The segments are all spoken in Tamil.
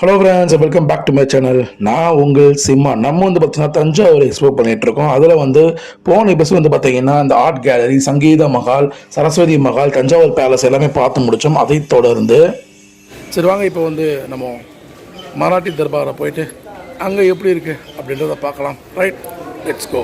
Hello friends welcome back to my channel நான் உங்கள் சிம்மா. நம்ம வந்து பார்த்தீங்கன்னா தஞ்சாவூர் எக்ஸ்ப்ளோர் பண்ணிட்டு இருக்கோம். அதில் வந்து போன எபிசோட் வந்து பார்த்தீங்கன்னா இந்த art gallery Sangeetha Mahal Saraswathi Mahal Thanjavur palace எல்லாமே பார்த்து முடித்தோம் அதை தொடர்ந்து சரி வாங்க இப்போ வந்து நம்ம மராட்டி தர்பாரை போயிட்டு அங்கே எப்படி இருக்குது அப்படின்றத பார்க்கலாம். ரைட் லெட்ஸ் கோ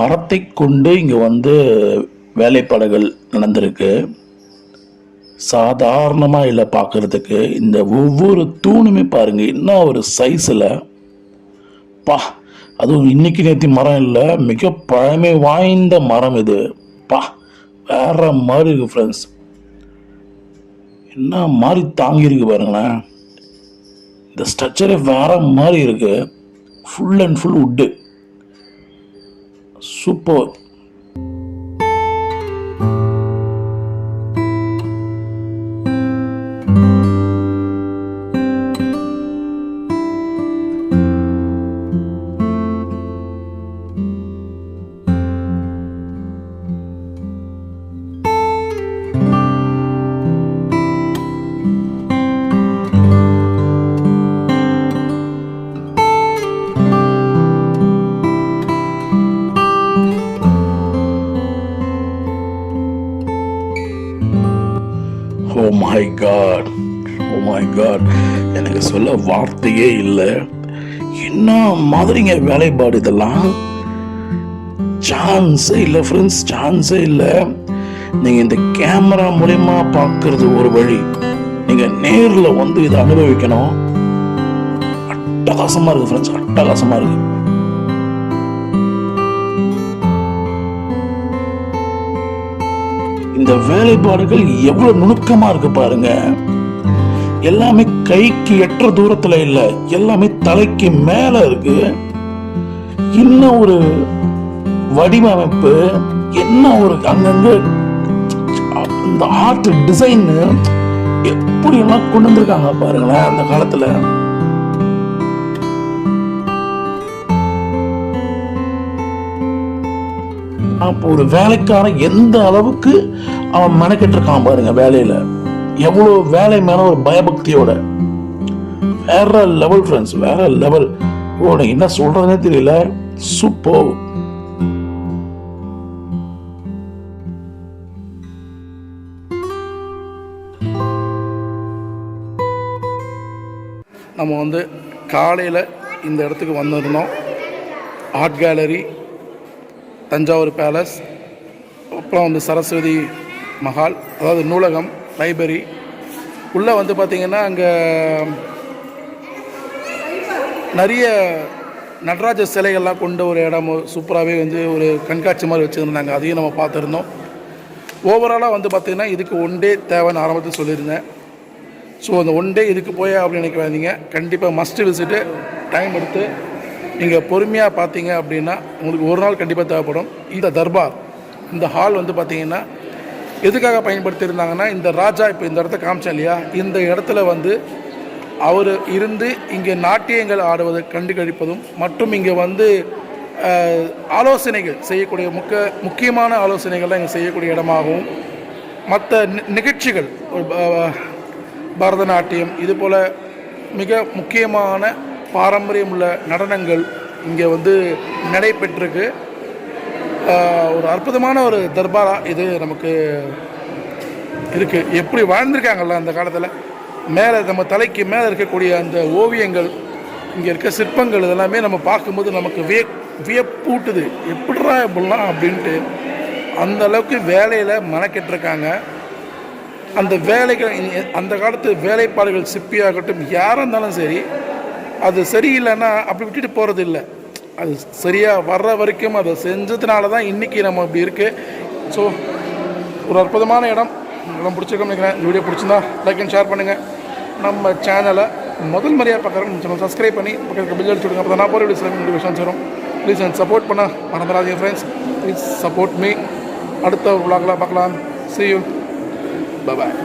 மரத்தை கொண்டு இங்கே வந்து வேலைப்பாடுகள் நடந்திருக்கு. சாதாரணமாக இல்லை பார்க்கறதுக்கு இந்த ஒவ்வொரு தூணுமே பாருங்கள் என்ன ஒரு சைஸில் பா அதுவும் இன்றைக்கி நேற்று மரம் இல்லை மிக பழமை வாய்ந்த மரம் இது. பா வேற மாதிரி இருக்கு ஃப்ரெண்ட்ஸ் என்ன மாதிரி தாங்கியிருக்கு பாருங்களேன். இந்த ஸ்ட்ரக்சரே வேற மாதிரி இருக்குது ஃபுல் அண்ட் ஃபுல் உட்டு super my god oh my god எனக்கு சொல்ல வார்த்தையே இல்லை. என்ன மாதிரிங்க வேலைப்பாடு இதெல்லாம்? சான்ஸே இல்லை ஃப்ரெண்ட்ஸ் சான்ஸே இல்லை. நீங்கள் இந்த கேமரா மூலயமா பார்க்கறது ஒரு வழி. நீங்கள் நேரில் வந்து இதை அனுபவிக்கணும். அட்டகாசமாக இருக்கு ஃப்ரெண்ட்ஸ் அட்டகாசமாக இருக்கு. இந்த வேலைப்பாடுகள் எவ்வளவு நுணுக்கமா இருக்கு பாருங்க. எல்லாமே கைக்கு எட்டுற தூரத்துல இல்ல எல்லாமே தலைக்கு மேல இருக்கு. இன்னும் ஒரு வடிவமைப்பு என்ன ஒரு அங்கங்க இந்த ஆர்ட் டிசைன் எப்படி எல்லாம் கொண்டு வந்திருக்காங்க பாருங்களேன் அந்த காலத்துல. அப்போ ஒரு வேலைக்காரன் எந்த அளவுக்கு அவன் மெனக்கெட்டு இருக்கான் பாருங்க வேலையில. எவ்வளோ வேலை மேல ஒரு பயபக்தியோட. வேற லெவல் ஃப்ரெண்ட்ஸ் வேற லெவல் உனக்கு என்ன சொல்றதுனே தெரியல. சூப்பர் நம்ம வந்து காலையில் இந்த இடத்துக்கு வந்திருந்தோம். ஆர்ட் கேலரி தஞ்சாவூர் பேலஸ் அப்புறம் வந்து சரஸ்வதி மஹால் அதாவது நூலகம் லைப்ரரி. உள்ளே வந்து பார்த்திங்கன்னா அங்கே நிறைய நடராஜ சிலைகள்லாம் கொண்ட ஒரு இடம் சூப்பராகவே வந்து ஒரு கண்காட்சி மாதிரி வச்சுருந்தாங்க. அதையும் நம்ம பார்த்துருந்தோம். ஓவராலாக வந்து பார்த்திங்கன்னா இதுக்கு ஒன் டே தேவைன்னு ஆரம்பத்தில் சொல்லியிருந்தேன். ஸோ அந்த ஒன் டே இதுக்கு போய் அப்படின்னு நினைக்க கண்டிப்பாக மஸ்ட் விசிட்டு டைம் எடுத்து நீங்கள் பொறுமையாக பார்த்தீங்க அப்படின்னா உங்களுக்கு ஒரு நாள் கண்டிப்பாக தேவைப்படும். இந்த தர்பார் இந்த ஹால் வந்து பார்த்தீங்கன்னா எதுக்காக பயன்படுத்தியிருந்தாங்கன்னா இந்த ராஜா இப்போ இந்த இடத்த காமிச்சேன் இல்லையா? இந்த இடத்துல வந்து அவர் இருந்து இங்கே நாட்டியங்கள் ஆடுவதை கண்டு கழிப்பதும் மற்றும் இங்கே வந்து ஆலோசனைகள் செய்யக்கூடிய முக்க முக்கியமான ஆலோசனைகள்லாம் இங்கே செய்யக்கூடிய இடமாகவும் மற்ற நி- நிகழ்ச்சிகள் பரதநாட்டியம் இது போல் மிக முக்கியமான பாரம்பரியம் உள்ள நடனங்கள் இங்கே வந்து நடைபெற்றிருக்கு. ஒரு அற்புதமான ஒரு தர்பாரா இது நமக்கு இருக்குது எப்படி வாழ்ந்திருக்காங்கல்ல அந்த காலத்தில்? மேலே நம்ம தலைக்கு மேலே இருக்கக்கூடிய அந்த ஓவியங்கள் இங்கே இருக்க சிற்பங்கள் இதெல்லாமே நம்ம பார்க்கும்போது நமக்கு விய வியப்பூட்டுது. எப்படிடா இப்படிலாம் அப்படின்ட்டு அந்த அளவுக்கு வேலையில் மனக்கெட்டிருக்காங்க. அந்த வேலைகள் அந்த காலத்து வேலைப்பாடுகள் சிப்பியாகட்டும் யாராக இருந்தாலும் சரி அது சரியில்லைன்னா அப்படி விட்டுட்டு போகிறது இல்லை அது சரியாக வர்ற வரைக்கும் அதை செஞ்சதுனால தான் இன்றைக்கி நம்ம இப்படி இருக்குது ஸோ ஒரு அற்புதமான இடம். இடம் பிடிச்சிருக்கோம்னு நினைக்கிறேன். இந்த வீடியோ பிடிச்சிருந்தா லைக் அண்ட் ஷேர் பண்ணுங்கள் நம்ம சேனலை முதல் முறையாக பார்க்குறோம் நம்ம சேனல் சப்ஸ்கிரைப் பண்ணி பக்கத்துக்கு பில் அடிச்சு விடுங்க. அப்போ தான் நான் போகிற வீடியோஸ் நோட்டிஃபிகேஷன்ஸ் வரும். ப்ளீஸ் எனக்கு சப்போர்ட் பண்ண மறந்துடாதீங்க ஃப்ரெண்ட்ஸ் ப்ளீஸ் சப்போர்ட் மீ அடுத்த விளாக்லாம் பார்க்கலாம். C you bye